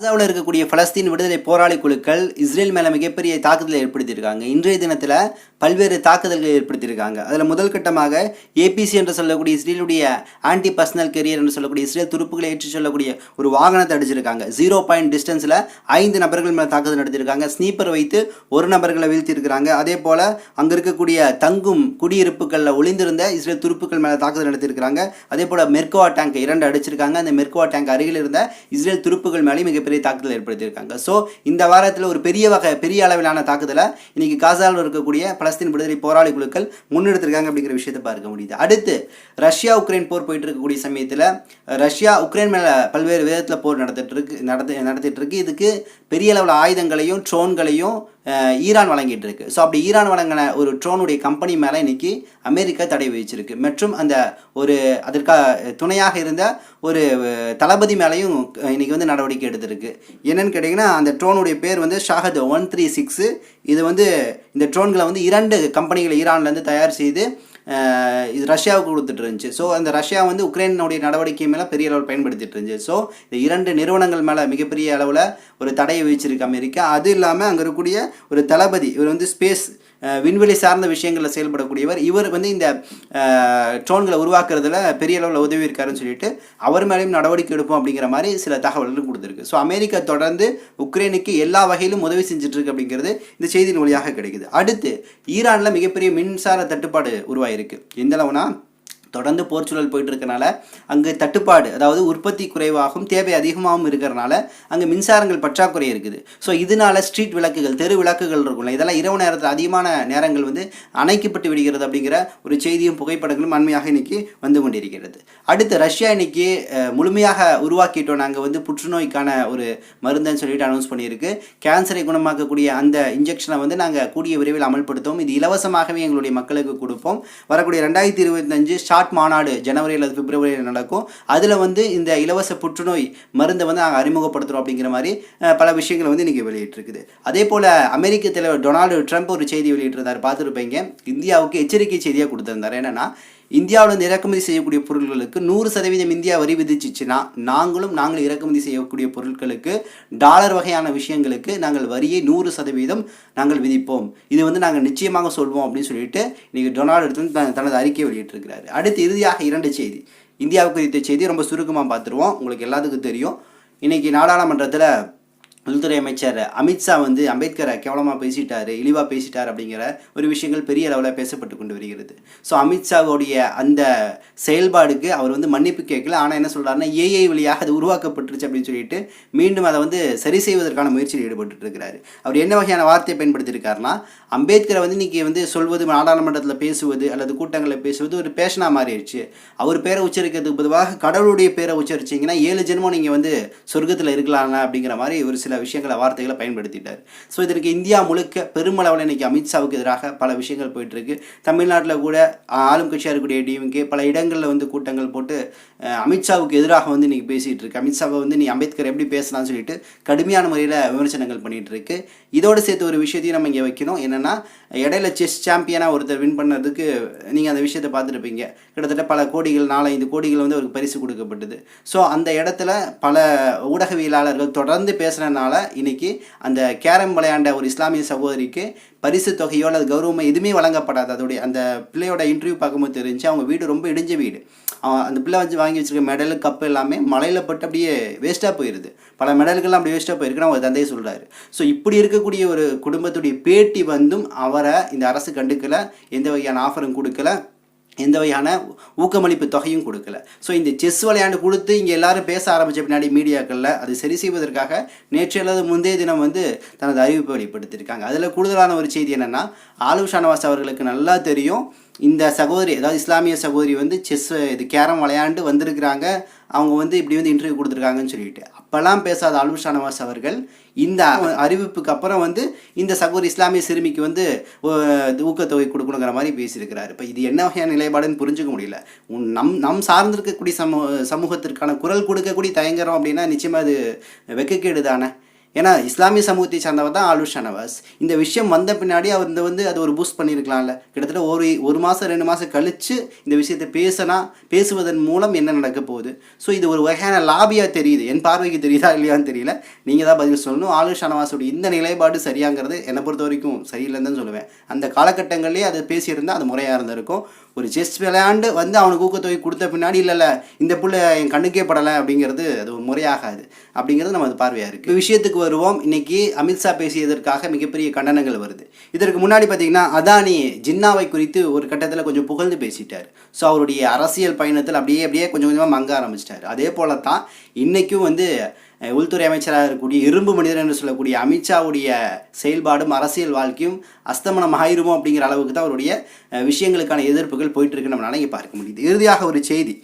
காசாவில் இருக்கக்கூடிய பலஸ்தீன் விடுதலை போராளி குழுக்கள் இஸ்ரேல் மேலே மிகப்பெரிய தாக்குதலை ஏற்படுத்தியிருக்காங்க. இன்றைய தினத்தில் பல்வேறு தாக்குதல்களை ஏற்படுத்தியிருக்காங்க. அதில் முதல் கட்டமாக ஏபிசி என்று சொல்லக்கூடிய இஸ்ரேலுடைய ஆன்டி பர்சனல் கெரியர் என்று சொல்லக்கூடிய இஸ்ரேல் துருப்புகளை ஏற்றி சொல்லக்கூடிய ஒரு வாகனத்தை அடிச்சிருக்காங்க. ஜீரோ பாயிண்ட் டிஸ்டன்ஸில் ஐந்து நபர்கள் மேலே தாக்குதல் நடத்தியிருக்காங்க. ஸ்னீப்பர் வைத்து ஒரு நபர்களை வீழ்த்தியிருக்கிறாங்க. அதே போல் அங்கே இருக்கக்கூடிய தங்கும் குடியிருப்புகளில் ஒளிந்திருந்த இஸ்ரேல் துருப்புக்கள் மேலே தாக்குதல் நடத்தியிருக்கிறாங்க. அதே போல் மெர்கோவா டேங்க் இரண்டு அடிச்சிருக்காங்க. அந்த மெர்கோவா டேங்க் அருகில் இருந்த இஸ்ரேல் துருப்புகள் மேலே மிகப்பெரிய தாக்குதல் ஏற்படுத்தியிருக்காங்க. ஸோ இந்த வாரத்தில் ஒரு பெரிய வகை பெரிய அளவிலான தாக்குதலை இன்னைக்கு காசாவில் இருக்கக்கூடிய பலஸ்தீன் விடுதலை போராளி குழுக்கள் முன்னெடுத்திருக்காங்க அப்படிங்கிற விஷயத்தை பார்க்க முடியுது. அடுத்து ரஷ்யா உக்ரைன் போர் போயிட்டு இருக்கக்கூடிய சமயத்தில் ரஷ்யா உக்ரைன் மேலே பல்வேறு விதத்தில் போர் நடத்திட்டு இருக்கு நடத்தி நடத்திட்டு இருக்கு. இதுக்கு பெரிய அளவில் ஆயுதங்களையும் ட்ரோன்களையும் ஈரான் வழங்கிட்டு இருக்கு ஸோ அப்படி ஈரான் வழங்கின ஒரு ட்ரோனுடைய கம்பெனி மேலே இன்னைக்கு அமெரிக்கா தடை விதிச்சிருக்கு. மற்றும் அந்த ஒரு அதற்காக துணையாக இருந்த ஒரு தளபதி மேலேயும் இன்னைக்கு வந்து நடவடிக்கை எடுத்திருக்கு. என்னன்னு கேட்டிங்கன்னா அந்த ட்ரோனுடைய பேர் வந்து ஷாஹத் ஒன் த்ரீ சிக்ஸு. இது வந்து இந்த ட்ரோன்களை வந்து இரண்டு கம்பெனிகளை ஈரான்லேருந்து தயார் செய்து இது ரஷ்யாவுக்கு கொடுத்துட்டு இருந்துச்சு. ஸோ அந்த ரஷ்யா வந்து உக்ரைனுடைய நடவடிக்கை மேலே பெரிய அளவில் பயன்படுத்திட்டு இருந்துச்சு. ஸோ இந்த இரண்டு நிறுவனங்கள் மேலே மிகப்பெரிய அளவில் ஒரு தடையை விதிச்சிருக்கு அமெரிக்கா. அது இல்லாமல் அங்கே இருக்கக்கூடிய ஒரு தளபதி இவர் வந்து ஸ்பேஸ் விண்வெளி சார்ந்த விஷயங்களில் செயல்படக்கூடியவர் இவர் வந்து இந்த ட்ரோன்களை உருவாக்குறதுல பெரிய அளவில் உதவி இருக்காருன்னு சொல்லிட்டு அவர் மேலேயும் நடவடிக்கை எடுப்போம் அப்படிங்கிற மாதிரி சில தகவல்கள் கொடுத்துருக்கு. ஸோ அமெரிக்கா தொடர்ந்து உக்ரைனுக்கு எல்லா வகையிலும் உதவி செஞ்சுட்ருக்கு அப்படிங்கிறது இந்த செய்தியின் வழியாக கிடைக்குது. அடுத்து ஈரானில் மிகப்பெரிய மின்சார தட்டுப்பாடு உருவாயிருக்கு. எந்த அளவுனா தொடர்ந்து போர்ச்சுழல் போயிட்டு இருக்கனால அங்கே தட்டுப்பாடு அதாவது உற்பத்தி குறைவாகவும் தேவை அதிகமாகவும் இருக்கிறனால அங்கே மின்சாரங்கள் பற்றாக்குறை இருக்குது. ஸோ இதனால ஸ்ட்ரீட் விளக்குகள் தெரு விளக்குகள் இருக்கும்ல இதெல்லாம் இரவு நேரத்தில் அதிகமான நேரங்கள் வந்து அணைக்கப்பட்டு விடுகிறது அப்படிங்கிற ஒரு செய்தியும் புகைப்படங்களும் அண்மையாக இன்னைக்கு வந்து கொண்டிருக்கிறது. அடுத்து ரஷ்யா இன்னைக்கு முழுமையாக உருவாக்கிட்டோம். நாங்கள் வந்து புற்றுநோய்க்கான ஒரு மருந்துன்னு சொல்லிட்டு அனௌன்ஸ் பண்ணியிருக்கு. கேன்சரை குணமாக்கக்கூடிய அந்த இன்ஜெக்ஷனை வந்து நாங்கள் கூடிய விரைவில் அமல்படுத்துவோம். இது இலவசமாகவே எங்களுடைய மக்களுக்கு கொடுப்போம். வரக்கூடிய ரெண்டாயிரத்தி இருபத்தஞ்சு ஷார்ட் மாநாடு ஜனவரி அல்லது பிப்ரவரியில் நடக்கும். அதில் வந்து இந்த இலவச புற்றுநோய் மருந்தை வந்து நாங்கள் அறிமுகப்படுத்துகிறோம் அப்படிங்கிற மாதிரி பல விஷயங்களை வந்து இன்றைக்கி வெளியிட்டிருக்குது. அதே போல் அமெரிக்க தலைவர் டொனால்டு ட்ரம்ப் ஒரு செய்தி வெளியிட்டிருந்தார். பார்த்துருப்பீங்க. இந்தியாவுக்கு எச்சரிக்கை செய்தியாக கொடுத்துருந்தார். என்னென்னா இந்தியாவிலிருந்து இறக்குமதி செய்யக்கூடிய பொருட்களுக்கு நூறு சதவீதம் இந்தியா வரி விதிச்சிச்சுன்னா நாங்களும் நாங்கள் இறக்குமதி செய்யக்கூடிய பொருட்களுக்கு டாலர் வகையான விஷயங்களுக்கு நாங்கள் வரியை நூறு சதவீதம் நாங்கள் விதிப்போம். இது வந்து நாங்கள் நிச்சயமாக சொல்வோம் அப்படின்னு சொல்லிட்டு இன்றைக்கி டொனால்டு ட்ரம்ப் தனது அறிக்கை வெளியிட்டிருக்கிறாரு. அடுத்து இறுதியாக இரண்டு செய்தி. இந்தியாவுக்கு குறித்த செய்தி ரொம்ப சுருக்கமாக பார்த்துருவோம். உங்களுக்கு எல்லாத்துக்கும் தெரியும். இன்றைக்கி நாடாளுமன்றத்தில் உள்துறை அமைச்சர் அமித்ஷா வந்து அம்பேத்கரை கேவலமாக பேசிட்டாரு இழிவாக பேசிட்டார் அப்படிங்கிற ஒரு விஷயங்கள் பெரிய அளவில் பேசப்பட்டு கொண்டு வருகிறது. ஸோ அமித்ஷாவுடைய அந்த செயல்பாடுக்கு அவர் வந்து மன்னிப்பு கேட்கல. ஆனால் என்ன சொல்கிறாருன்னா ஏஐ வழியாக அது உருவாக்கப்பட்டுருச்சு அப்படின்னு சொல்லிட்டு மீண்டும் அதை வந்து சரி செய்வதற்கான முயற்சியில் ஈடுபட்டு இருக்கிறாரு. அவர் என்ன வகையான வார்த்தையை பயன்படுத்தியிருக்காருன்னா அம்பேத்கரை வந்து இன்றைக்கி வந்து சொல்வது நாடாளுமன்றத்தில் பேசுவது அல்லது கூட்டங்களில் பேசுவது ஒரு பேஷனாக மாறிடுச்சு. அவர் பேரை உச்சரிக்கிறதுக்கு பொதுவாக கடவுளுடைய பேரை உச்சரிச்சிங்கன்னா ஏழு ஜென்மம் நீங்கள் வந்து சொர்க்கத்தில் இருக்கலாம்ல அப்படிங்கிற மாதிரி ஒரு சில விஷயங்களை வார்த்தைகளை பயன்படுத்திட்டார். ஸோ இதற்கு இந்தியா முழுக்க பெருமளவில் இன்றைக்கி அமித்ஷாவுக்கு எதிராக பல விஷயங்கள் போயிட்டுருக்கு. தமிழ்நாட்டில் கூட ஆளும் கட்சியாக இருக்கக்கூடிய டிஎம்கே பல இடங்களில் வந்து கூட்டங்கள் போட்டு அமித்ஷாவுக்கு எதிராக வந்து இன்றைக்கி பேசிகிட்டு இருக்கு. அமித்ஷாவை வந்து நீ அம்பேத்கர் எப்படி பேசலாம்னு சொல்லிட்டு கடுமையான முறையில் விமர்சனங்கள் பண்ணிட்டு இருக்கு. இதோடு சேர்த்து ஒரு விஷயத்தையும் நம்ம இங்கே வைக்கணும். என்னன்னா இடையில செஸ் சாம்பியனாக ஒருத்தர் வின் பண்ணதுக்கு நீங்கள் அந்த விஷயத்தை பார்த்துருப்பீங்க. கிட்டத்தட்ட பல கோடிகள் நாலஞ்சு கோடிகள் வந்து அவருக்கு பரிசு கொடுக்கப்பட்டது. ஸோ அந்த இடத்துல பல ஊடகவியலாளர்கள் தொடர்ந்து அதனால் இன்னைக்கு அந்த கேரம் விளையாண்ட ஒரு இஸ்லாமிய சகோதரிக்கு பரிசு தொகையோ அல்லது கௌரவமோ எதுவுமே வழங்கப்படாது. அதோடைய அந்த பிள்ளையோட இன்டர்வியூ பார்க்கும்போது தெரிஞ்சு அவங்க வீடு ரொம்ப இடிஞ்ச வீடு. அந்த பிள்ளை வச்சு வாங்கி வச்சிருக்க மெடலு கப்பு எல்லாமே மலையில் பட்டு அப்படியே வேஸ்ட்டாக போயிடுது பல மெடல்கள்லாம் அப்படி வேஸ்ட்டாக போயிருக்குன்னு அவங்க தந்தையை சொல்கிறாரு ஸோ இப்படி இருக்கக்கூடிய ஒரு குடும்பத்துடைய பேட்டி வந்தும் அவரை இந்த அரசு கண்டுக்கலை. எந்த வகையான ஆஃபரும் கொடுக்கல. எந்த வகையான ஊக்கமளிப்பு தொகையும் கொடுக்கல. ஸோ இந்த செஸ் விளையாண்டு கொடுத்து இங்கே எல்லாரும் பேச ஆரம்பித்த பின்னாடி மீடியாக்களில் அது சரி செய்வதற்காக நேற்று அல்லது முந்தைய தினம் வந்து தனது அறிவிப்பை வெளிப்படுத்தியிருக்காங்க. அதில் கூடுதலான ஒரு செய்தி என்னென்னா ஆலு ஷானவாஸ் அவர்களுக்கு நல்லா தெரியும். இந்த சகோதரி அதாவது இஸ்லாமிய சகோதரி வந்து செஸ் இது கேரம் விளையாண்டு வந்திருக்கிறாங்க. அவங்க வந்து இப்படி வந்து இன்டர்வியூ கொடுத்துருக்காங்கன்னு சொல்லிட்டு. அப்போல்லாம் பேசாத அல்வு ஷானவாஸ் அவர்கள் இந்த அறிவிப்புக்கு அப்புறம் வந்து இந்த சகோதரி இஸ்லாமிய சிறுமிக்கு வந்து ஊக்கத்தொகை கொடுக்கணுங்கிற மாதிரி பேசியிருக்கிறாரு. இப்போ இது என்ன வகையான நிலைப்பாடுன்னு புரிஞ்சுக்க முடியல. உன் நம் நம் சார்ந்திருக்கக்கூடிய சமூக சமூகத்திற்கான குரல் கொடுக்கக்கூடிய தயங்குறோம் அப்படின்னா நிச்சயமாக அது வெக்கக்கேடு தானே. ஏன்னா இஸ்லாமிய சமூகத்தை சார்ந்தவர் தான் ஆலு ஷனவாஸ். இந்த விஷயம் வந்த பின்னாடி அவர் இந்த வந்து அது ஒரு பூஸ்ட் பண்ணியிருக்கலாம்ல கிட்டத்தட்ட ஒரு ஒரு மாதம் ரெண்டு மாதம் கழித்து இந்த விஷயத்தை பேசினா பேசுவதன் மூலம் என்ன நடக்க போகுது? ஸோ இது ஒரு வகையான லாபியாக தெரியுது. என் பார்வைக்கு தெரியுதா இல்லையான்னு தெரியல. நீங்கள் தான் பதில் சொல்லணும். ஆலு ஷனவாஸோட இந்த நிலைப்பாடு சரியாங்கிறது என்னை பொறுத்த வரைக்கும் சரியில்லைன்னு தான் சொல்லுவேன். அந்த காலகட்டங்கள்லேயே அதை பேசியிருந்தால் அது முறையாக இருந்திருக்கும். ஒரு செஸ் விளையாண்டு வந்து அவனுக்கு ஊக்கத்தொகை கொடுத்த பின்னாடி இல்லைல்ல இந்த புள்ள என் கண்ணுக்கே படலை அப்படிங்கிறது அது ஒரு முறையாகாது. அப்படிங்கிறது நம்ம அது பார்வையாக இருக்குது விஷயத்துக்கு வருவோம். இன்னைக்கு அமித்ஷா பேசியதற்காக மிகப்பெரிய கண்டனங்கள் வருது. இதற்கு முன்னாடி பார்த்தீங்கன்னா அதானி ஜின்னாவை குறித்து ஒரு கட்டத்தில் கொஞ்சம் புகழ்ந்து பேசிட்டார். ஸோ அவருடைய அரசியல் பயணத்தில் அப்படியே அப்படியே கொஞ்சம் கொஞ்சமாக மங்க ஆரம்பிச்சிட்டார். அதே போல தான் இன்றைக்கும் வந்து உள்துறை அமைச்சராக இருக்கக்கூடிய இரும்பு மனிதர் என்று சொல்லக்கூடிய அமித்ஷாவுடைய செயல்பாடும் அரசியல் வாழ்க்கையும் அஸ்தமனம் ஆயிருமோ அப்படிங்கிற அளவுக்கு தான் அவருடைய விஷயங்களுக்கான எதிர்ப்புகள் போயிட்டுருக்கு நம்மளால இங்கே பார்க்க முடியுது. இறுதியாக ஒரு செய்தி.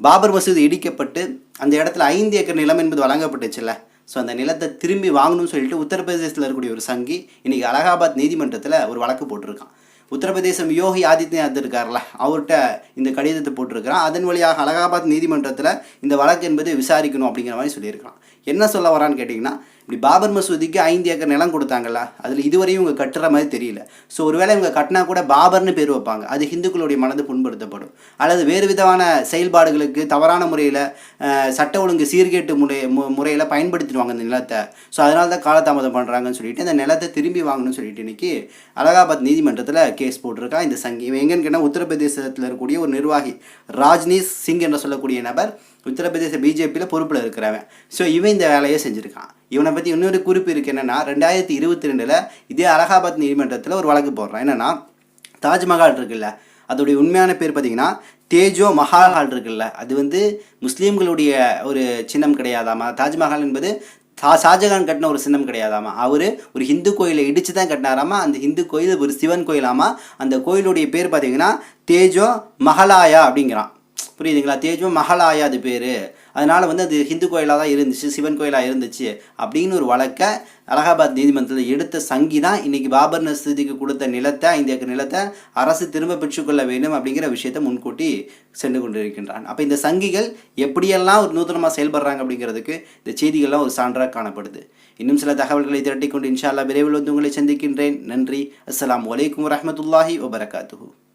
பாபர் மசூதி இடிக்கப்பட்டு அந்த இடத்துல ஐந்து ஏக்கர் நிலம் என்பது வழங்கப்பட்டுச்சுல்ல. ஸோ அந்த நிலத்தை திரும்பி வாங்கணும்னு சொல்லிட்டு உத்தரப்பிரதேசத்தில் இருக்கக்கூடிய ஒரு சங்கி இன்னைக்கு அலகாபாத் நீதிமன்றத்தில் ஒரு வழக்கு போட்டிருக்கான். உத்தரப்பிரதேசம் யோகி ஆதித்யநாத் இருக்கார்ல அவர்கிட்ட இந்த கடிதத்தை போட்டிருக்கிறான். அதன் வழியாக அலகாபாத் நீதிமன்றத்தில் இந்த வழக்கு என்பது விசாரிக்கணும் அப்படிங்கிற மாதிரி சொல்லியிருக்கான் என்ன சொல்ல வரான்னு கேட்டிங்கன்னா இப்படி பாபர் மசூதிக்கு ஐந்து ஏக்கர் நிலம் கொடுத்தாங்கல்ல அதில் இதுவரையும் இவங்க கட்டுற மாதிரி தெரியல. ஸோ ஒருவேளை இவங்க கட்டினா கூட பாபர்னு பேர் வைப்பாங்க. அது ஹிந்துக்களுடைய மனது புண்படுத்தப்படும். அல்லது வேறு விதமான செயல்பாடுகளுக்கு தவறான முறையில் சட்ட ஒழுங்கு சீர்கேட்டு முறை மு- முறையில் பயன்படுத்திடுவாங்க இந்த நிலத்தை. ஸோ அதனால தான் காலதாமதம் பண்ணுறாங்கன்னு சொல்லிட்டு இந்த நிலத்தை திரும்பி வாங்கணும்னு சொல்லிட்டு இன்னைக்கு அலகாபாத் நீதிமன்றத்தில் கேஸ் போட்டிருக்கான் இந்த சங்கி இவன் எங்கன்னு கேட்டால் உத்தரப்பிரதேசத்தில் இருக்கக்கூடிய ஒரு நிர்வாகி ராஜ்னீஷ் சிங் என்று சொல்லக்கூடிய நபர் உத்தரப்பிரதேச பிஜேபியில் பொறுப்பில் இருக்கிறவன். ஸோ இவன் இந்த வேலையை செஞ்சுருக்கான். இவனை பற்றி இன்னொரு குறிப்பு இருக்குது என்னென்னா ரெண்டாயிரத்தி இருபத்தி ரெண்டில் இதே அலகாபாத் நீதிமன்றத்தில் ஒரு வழக்கு போடுறான். என்னென்னா தாஜ்மஹால் இருக்குல்ல அதோடைய உண்மையான பேர் பார்த்தீங்கன்னா தேஜோ மஹால் இருக்குல்ல. அது வந்து முஸ்லீம்களுடைய ஒரு சின்னம் கிடையாதாமா? தாஜ்மஹால் என்பது சா ஷாஜகான் கட்டின ஒரு சின்னம் கிடையாதாமா? அவர் ஒரு ஹிந்து கோயிலை இடித்து தான் கட்டினாராமா? அந்த ஹிந்து கோயில் ஒரு சிவன் கோயிலாமா? அந்த கோயிலுடைய பேர் பார்த்தீங்கன்னா தேஜோ மஹலாயா அப்படிங்கிறான். புரியுதுங்களா? தேஜோ மஹலாயா அது பேர். அதனால் வந்து அது ஹிந்து கோயிலாக தான் இருந்துச்சு சிவன் கோயிலாக இருந்துச்சு அப்படின்னு ஒரு வழக்கை அலகாபாத் நீதிமன்றத்தில் எடுத்த சங்கி தான் இன்றைக்கி பாபர் மசூதிக்கு கொடுத்த நிலத்தை ஐந்து ஏக்கர் நிலத்தை அரசு திரும்ப பெற்றுக்கொள்ள வேண்டும் அப்படிங்கிற விஷயத்தை முன்கூட்டி சென்று கொண்டிருக்கின்றான். அப்போ இந்த சங்கிகள் எப்படியெல்லாம் ஒரு நூதனமாக செயல்படுறாங்க அப்படிங்கிறதுக்கு இந்த செய்திகள்லாம் ஒரு சான்றாக காணப்படுது. இன்னும் சில தகவல்களை திரட்டிக்கொண்டு இன்ஷா அல்லா விரைவில் வந்து உங்களை சந்திக்கின்றேன். நன்றி. அஸ்லாம் வலைக்கம் வரமத்துல்லாஹி வபரகாத்துஹூ.